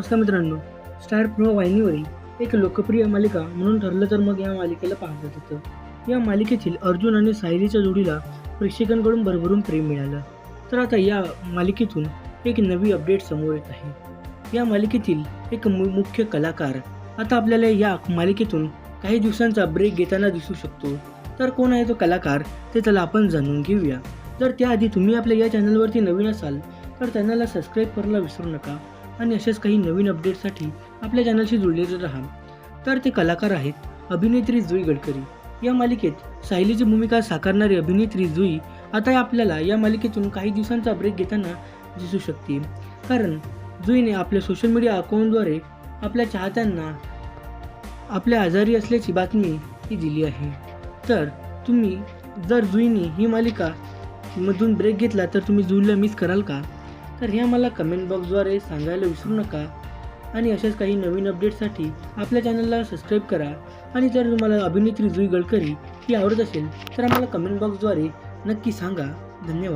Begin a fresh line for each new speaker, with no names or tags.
नमस्कार मित्रांनो star pro वाहिनीवरील एक लोकप्रिय मालिका म्हणून ठरलं तर मग या मालिकेला पाहत होतं. या मालिकेतील अर्जुन आणि सायलीच्या जोडीला प्रेक्षकांकडून भरभरून प्रेम मिळालं. तर आता या मालिकेतून एक नवी अपडेट समोर येत आहे. या मालिकेतील एक मु मुख्य कलाकार आता आपल्याला या मालिकेतून काही दिवसांचा ब्रेक घेताना दिसू शकतो. तर कोण आहे तो कलाकार ते त्याला आपण जाणून घेऊया. जर त्याआधी तुम्ही आपल्या या चॅनलवरती नवीन असाल तर चॅनलला सबस्क्राईब करायला विसरू नका. आणि असेच काही नवीन अपडेटसाठी आपल्या चॅनलशी जुळलेले राहा. तर ते कलाकार आहेत अभिनेत्री जुई गडकरी. या मालिकेत सायलीची भूमिका साकारणारी अभिनेत्री जुई आता आपल्याला या मालिकेतून काही दिवसांचा ब्रेक घेताना दिसू शकते. कारण जुईने आपल्या सोशल मीडिया अकाउंटद्वारे आपल्या चाहत्यांना आपल्या आजारी असल्याची बातमी ही दिली आहे. तर तुम्ही जर जुईने ही मालिका मधून ब्रेक घेतला तर तुम्ही जुईला मिस कराल का? तर हे आम्हाला कमेंट बॉक्सद्वारे सांगायला विसरू नका. आणि अशाच काही नवीन अपडेटसाठी आपल्या चॅनलला सबस्क्राईब करा. आणि जर तुम्हाला अभिनेत्री जुई गडकरी ही आवडत असेल तर आम्हाला कमेंट बॉक्सद्वारे नक्की सांगा. धन्यवाद.